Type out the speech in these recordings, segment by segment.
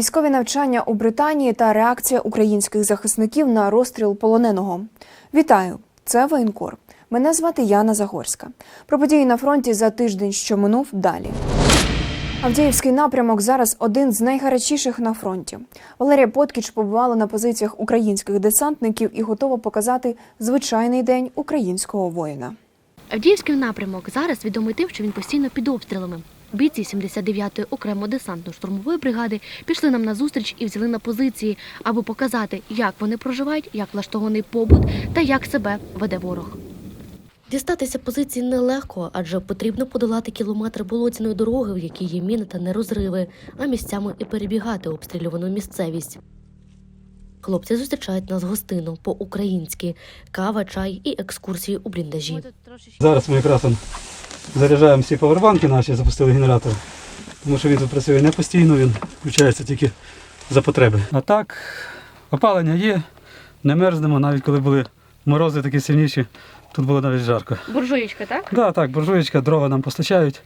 Військові навчання у Британії та реакція українських захисників на розстріл полоненого. Вітаю! Це воєнкор. Мене звати Яна Загорська. Про події на фронті за тиждень, що минув далі. Авдіївський напрямок зараз один з найгарячіших на фронті. Валерія Поткіч побувала на позиціях українських десантників і готова показати звичайний день українського воїна. Авдіївський напрямок зараз відомий тим, що він постійно під обстрілами. Бійці 79-ї окремо десантно-штурмової бригади пішли нам на зустріч і взяли на позиції, аби показати, як вони проживають, як влаштований побут та як себе веде ворог. Дістатися позиції нелегко, адже потрібно подолати кілометри болотяної дороги, в якій є міни та нерозриви, а місцями і перебігати обстрілювану місцевість. Хлопці зустрічають нас гостину по-українськи кава, чай і екскурсії у бліндажі. Зараз ми якраз заряджаємо всі павербанки наші, запустили генератор. Тому що він тут працює не постійно, він включається тільки за потреби. А так, опалення є, не мерзнемо, навіть коли були морози такі сильніші, тут було навіть жарко. Буржуєчка, так? Да, так, буржуєчка, дрова нам постачають.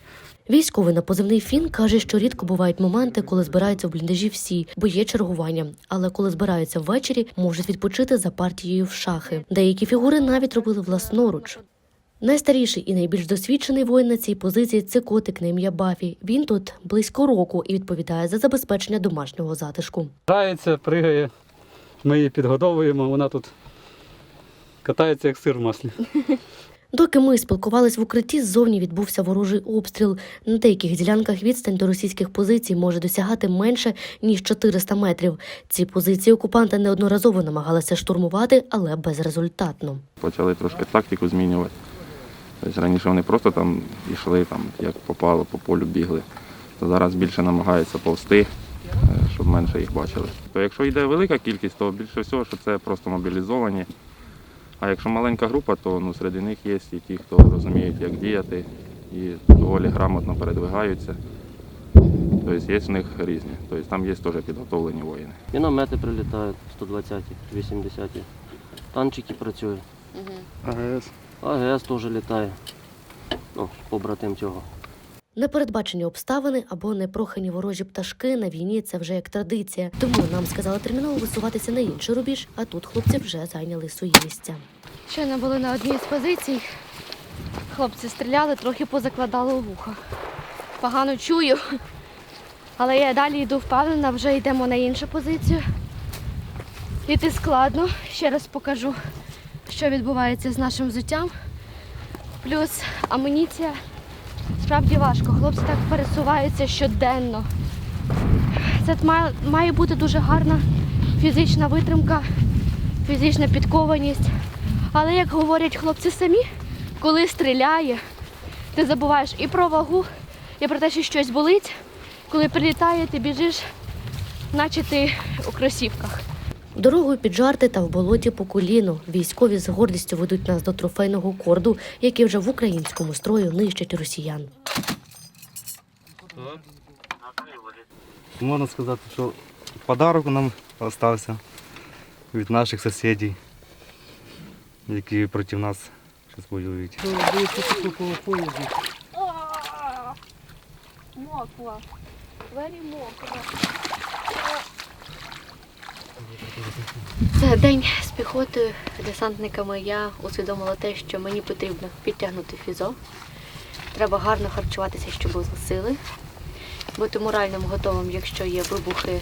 Військовий на позивний фін каже, що рідко бувають моменти, коли збираються в бліндажі всі, бо є чергування. Але коли збираються ввечері, можуть відпочити за партією в шахи. Деякі фігури навіть робили власноруч. Найстаріший і найбільш досвідчений воїн на цій позиції це котик на ім'я Бафі. Він тут близько року і відповідає за забезпечення домашнього затишку. Грається, пригає, ми її підгодовуємо, вона тут катається як сир в маслі. Доки ми спілкувались в укритті, ззовні відбувся ворожий обстріл. На деяких ділянках відстань до російських позицій може досягати менше ніж 400 метрів. Ці позиції окупанти неодноразово намагалися штурмувати, але безрезультатно. почали трошки тактику змінювати. Тобто раніше вони просто там йшли, там, як попало, по полю бігли. То зараз більше намагаються повсти, е, щоб менше їх бачили. То якщо йде велика кількість, то більше всього, що це просто мобілізовані. А якщо маленька група, то ну, серед них є і ті, хто розуміють, як діяти, і доволі грамотно передвигаються. Тобто є в них різні. Тобто там є теж підготовлені воїни. Міномети прилітають 120-ті, 80-ті. Танчики працюють. АГС. АГС теж літає. Ну, побратим цього. Непередбачені обставини або непрохані ворожі пташки на війні це вже як традиція. Тому нам сказали терміново висуватися на інший рубіж, а тут хлопці вже зайняли свої місця. Щойно були на одній з позицій. Хлопці стріляли, трохи позакладали у вуха. Погано чую. Але я далі йду впевнена, вже йдемо на іншу позицію. Іти складно. Ще раз покажу, що відбувається з нашим взуттям. Плюс амуніція. Справді важко. Хлопці так пересуваються щоденно. Це має, бути дуже гарна фізична витримка, фізична підкованість. Але як говорять хлопці самі, коли стріляє, ти забуваєш і про вагу, і про те, що щось болить. Коли прилітає, ти біжиш, наче ти у кросівках. Дорогою під жарти та в болоті по коліну військові з гордістю ведуть нас до трофейного корду, який вже в українському строю нищить росіян. Можна сказати, що подарок нам залишився від наших сусідів, які проти нас зараз воюють. Мокла. Двері мокла. Це день з піхотою, десантниками. Я усвідомила те, що мені потрібно підтягнути фізо. Треба гарно харчуватися, щоб були сили, бути моральним готовим, якщо є вибухи,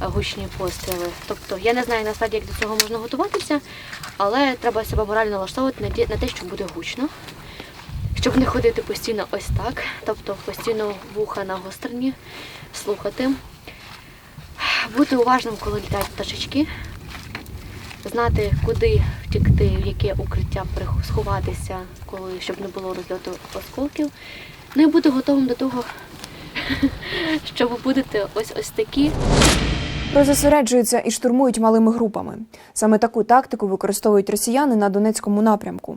гучні постріли. Тобто я не знаю насправді, як до цього можна готуватися, але треба себе морально налаштовувати на те, що буде гучно. Щоб не ходити постійно ось так, тобто постійно вуха нагострені, слухати, бути уважним, коли літають пташечки, знати, куди втікти, в яке укриття сховатися, коли щоб не було розльоту осколків. Ну і бути готовим до того, що ви будете ось ось такі. Розосереджуються і штурмують малими групами. Саме таку тактику використовують росіяни на Донецькому напрямку.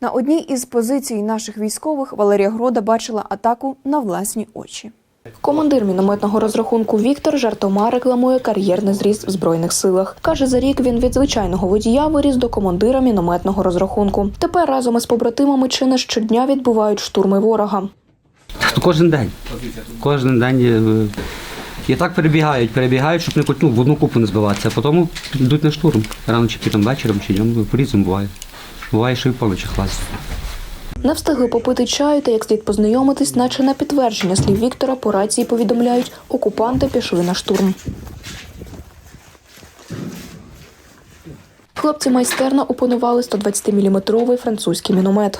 На одній із позицій наших військових Валерія Грода бачила атаку на власні очі. Командир мінометного розрахунку Віктор жартома рекламує кар'єрний зріст в збройних силах. каже, за рік він від звичайного водія виріс до командира мінометного розрахунку. Тепер разом із побратимами чи не щодня відбувають штурми ворога. Кожен день. Кожен день е, І так перебігають, перебігають, щоб не ну, в одну купу не збиватися, а потім йдуть на штурм. Рано чи пізно вечором чи днем, ну, по-різному буває. Буває, що і поночі хлазять. Не встигли попити чаю та як слід познайомитись, наче на підтвердження слів Віктора по рації повідомляють, окупанти пішли на штурм. Хлопці майстерно опанували 120-мм французький міномет.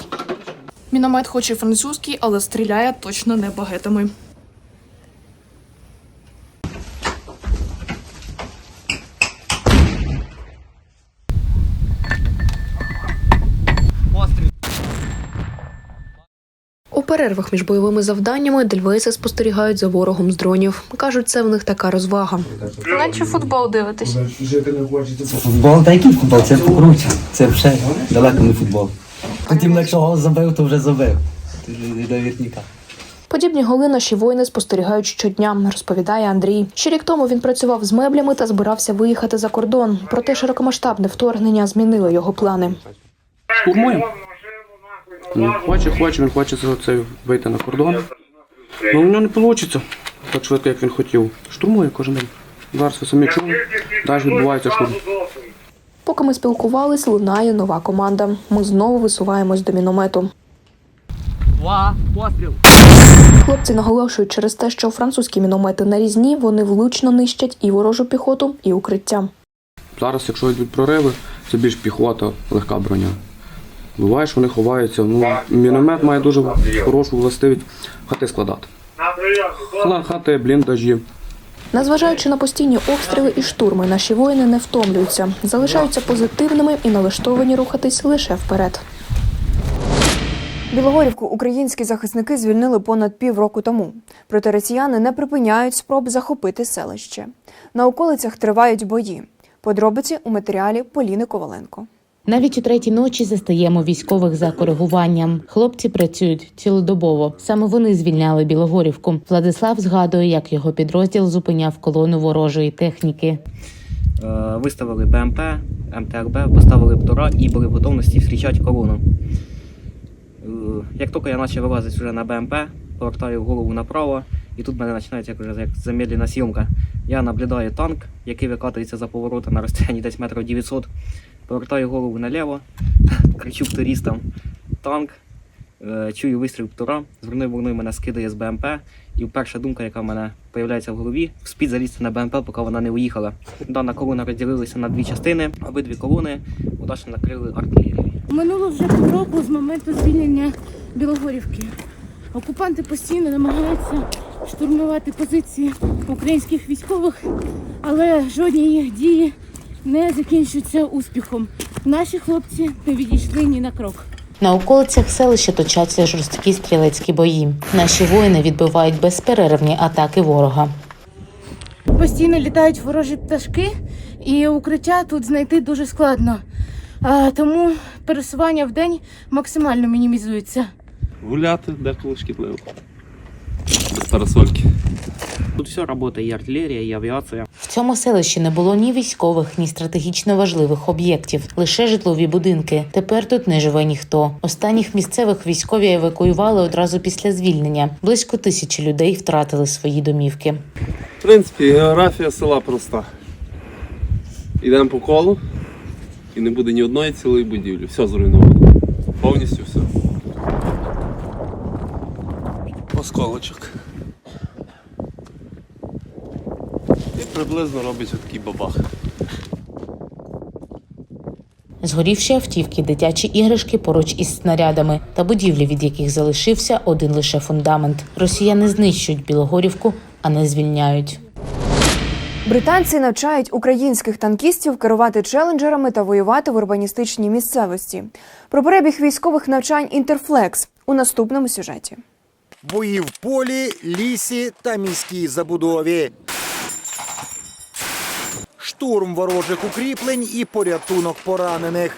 Міномет хоч і французький, але стріляє точно не багетами. Перервах між бойовими завданнями дельвейси спостерігають за ворогом з дронів. Кажуть, це в них така розвага. Наче футбол дивитись. Футбол, та який футбол? Це покруче. Це вже далеко не футбол. Потім, якщо гол забив, то вже забив. Довірніка. Подібні голи наші воїни спостерігають щодня, розповідає Андрій. Ще рік тому він працював з меблями та збирався виїхати за кордон. Проте широкомасштабне вторгнення змінило його плани. Штурмуємо. Він хоче, хоче, він хоче це вийти на кордон. Ну, у нього не вийде так швидко, як він хотів. Штурмує кожен день. Зараз ви самі чули, далі відбувається штурм. Поки ми спілкувались, лунає нова команда. Ми знову висуваємось до міномету. Хлопці наголошують через те, що французькі міномети нарізні, вони влучно нищать і ворожу піхоту, і укриття. Зараз, якщо йдуть прориви, це більш піхота, легка броня. Буває, що вони ховаються. Ну, міномет має дуже хорошу властивість хати складати. Хла- Хати, бліндажі. Незважаючи на постійні обстріли і штурми, наші воїни не втомлюються, залишаються позитивними і налаштовані рухатись лише вперед. Білогорівку українські захисники звільнили понад півроку тому. Проте росіяни не припиняють спроб захопити селище. На околицях тривають бої. Подробиці у матеріалі Поліни Коваленко. Навіть у третій ночі застаємо військових за коригуванням. Хлопці працюють цілодобово. Саме вони звільняли Білогорівку. Владислав згадує, як його підрозділ зупиняв колону ворожої техніки. Е, Виставили БМП, МТРБ, поставили птура і були в готовності зустрічати колону. Е, Як тільки я почав вилазити вже на БМП, повертаю голову направо, і тут в мене починається як, вже як замедлена зйомка. Я наблюдаю танк, який викатується за поворота на розстоянні десь метрів 900. Повертаю голову наліво, кричу туристам танк, е, чую вистріл птура, звернув вогною мене скидає з БМП. І перша думка, яка в мене з'являється в голові, вспіть залізти на БМП, поки вона не уїхала. Дана колона розділилася на дві частини, обидві колони удачно накрили артилерією. Минуло вже півроку з моменту звільнення Білогорівки. Окупанти постійно намагаються штурмувати позиції українських військових, але жодні їх дії не закінчуються успіхом. Наші хлопці не відійшли ні на крок. На околицях селища точаться жорсткі стрілецькі бої. Наші воїни відбивають безперервні атаки ворога. Постійно літають ворожі пташки, і укриття тут знайти дуже складно. А, тому пересування в день максимально мінімізується. Гуляти деколи шкідливо. Без парасольки. Тут все працює і артилерія, і авіація. В цьому селищі не було ні військових, ні стратегічно важливих об'єктів, лише житлові будинки. Тепер тут не живе ніхто. Останніх місцевих військові евакуювали одразу після звільнення. Близько тисячі людей втратили свої домівки. В принципі, географія села проста. Йдемо по колу і не буде ні одної цілої будівлі. Все зруйновано. Повністю все. Осколочок. Приблизно робить такий бабах. Згорівші автівки, дитячі іграшки поруч із снарядами та будівлі, від яких залишився один лише фундамент. Росіяни знищують Білогорівку, а не звільняють. Британці навчають українських танкістів керувати челенджерами та воювати в урбаністичній місцевості. Про перебіг військових навчань Інтерфлекс у наступному сюжеті. Бої в полі, лісі та міській забудові. Штурм ворожих укріплень і порятунок поранених.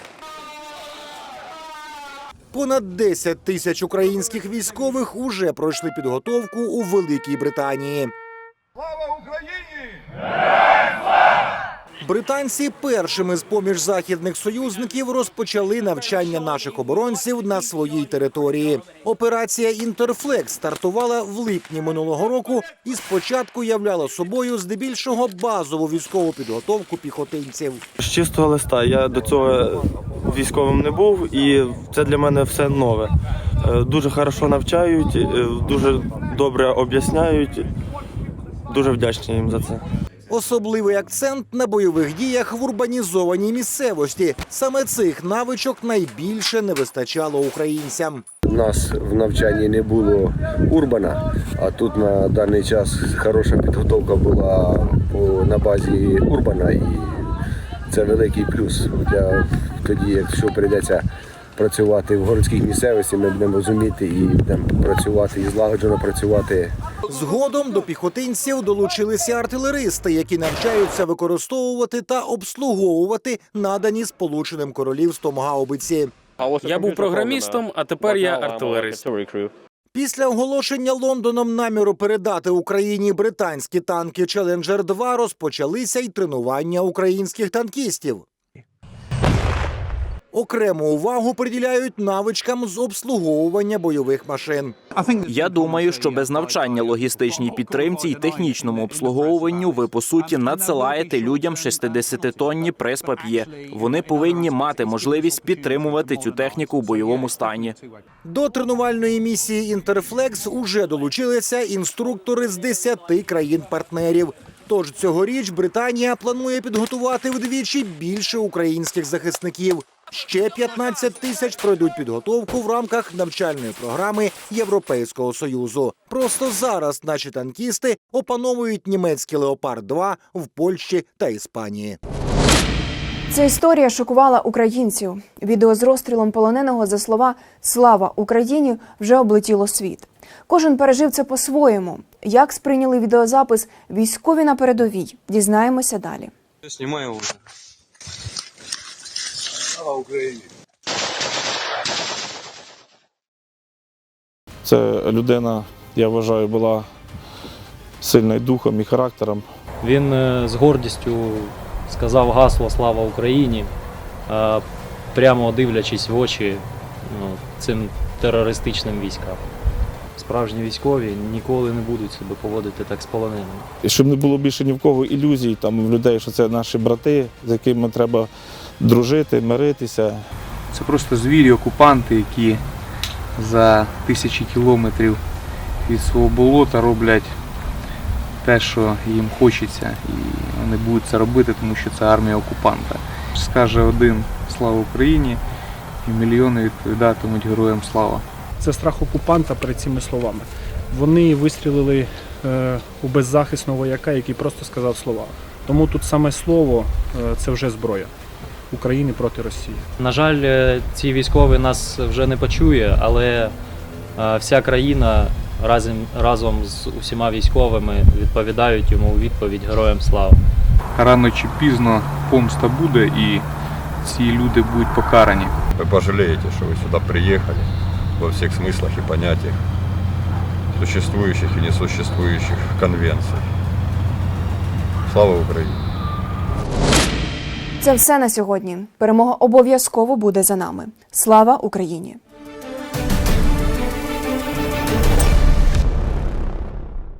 Понад 10 тисяч українських військових уже пройшли підготовку у Великій Британії. Британці першими з поміж західних союзників розпочали навчання наших оборонців на своїй території. Операція Інтерфлекс стартувала в липні минулого року і спочатку являла собою здебільшого базову військову підготовку піхотинців. З чистого листа я до цього військовим не був, і це для мене все нове. Е, Дуже хорошо навчають, е, дуже добре об'ясняють. Дуже вдячний їм за це. Особливий акцент на бойових діях в урбанізованій місцевості. Саме цих навичок найбільше не вистачало українцям. У нас в навчанні не було Урбана, а тут на даний час хороша підготовка була на базі Урбана, і це великий плюс. Для тоді, якщо прийдеться працювати в городських місцевостях, ми будемо розуміти і будемо працювати і злагоджено працювати Згодом до піхотинців долучилися артилеристи, які навчаються використовувати та обслуговувати надані Сполученим Королівством гаубиці. Я був програмістом, а тепер я артилерист. Після оголошення Лондоном наміру передати Україні британські танки Челенджер 2 розпочалися й тренування українських танкістів. Окрему увагу приділяють навичкам з обслуговування бойових машин. Я думаю, що без навчання логістичній підтримці і технічному обслуговуванню ви по суті надсилаєте людям 60-тонні прес-пап'є. Вони повинні мати можливість підтримувати цю техніку в бойовому стані. До тренувальної місії Інтерфлекс уже долучилися інструктори з 10 країн-партнерів. Тож цьогоріч Британія планує підготувати вдвічі більше українських захисників. Ще 15 тисяч пройдуть підготовку в рамках навчальної програми Європейського союзу. Просто зараз наші танкісти опановують німецький леопард 2 в Польщі та Іспанії. Ця історія шокувала українців. Відео з розстрілом полоненого за слова Слава Україні вже облетіло світ. Кожен пережив це по-своєму. Як сприйняли відеозапис військові на передовій? Дізнаємося далі. Знімаю вже. Слава Україні! Це людина, я вважаю, була сильною духом і характером. Він е, з гордістю сказав гасло Слава Україні, прямо дивлячись в очі ну, цим терористичним військам. Справжні військові ніколи не будуть себе поводити так з полоненими. І щоб не було більше ні в кого ілюзій там в людей, що це наші брати, з якими треба дружити, миритися. Це просто звірі, окупанти, які за тисячі кілометрів від свого болота роблять те, що їм хочеться, і вони будуть це робити, тому що це армія окупанта. Скаже один слава Україні, і мільйони відповідатимуть героям слава. Це страх окупанта перед цими словами. Вони вистрілили е, у беззахисного вояка, який просто сказав слова. Тому тут саме слово е, це вже зброя України проти Росії. На жаль, е, ці військові нас вже не почує, але е, вся країна разом, разом з усіма військовими відповідають йому у відповідь Героям слава. Рано чи пізно помста буде і ці люди будуть покарані. Вы пожалеете, что вы сюда приехали во всех смыслах и понятиях существующих и несуществующих конвенций. Слава Украине! Це все на сьогодні. Перемога обов'язково буде за нами. Слава Україні!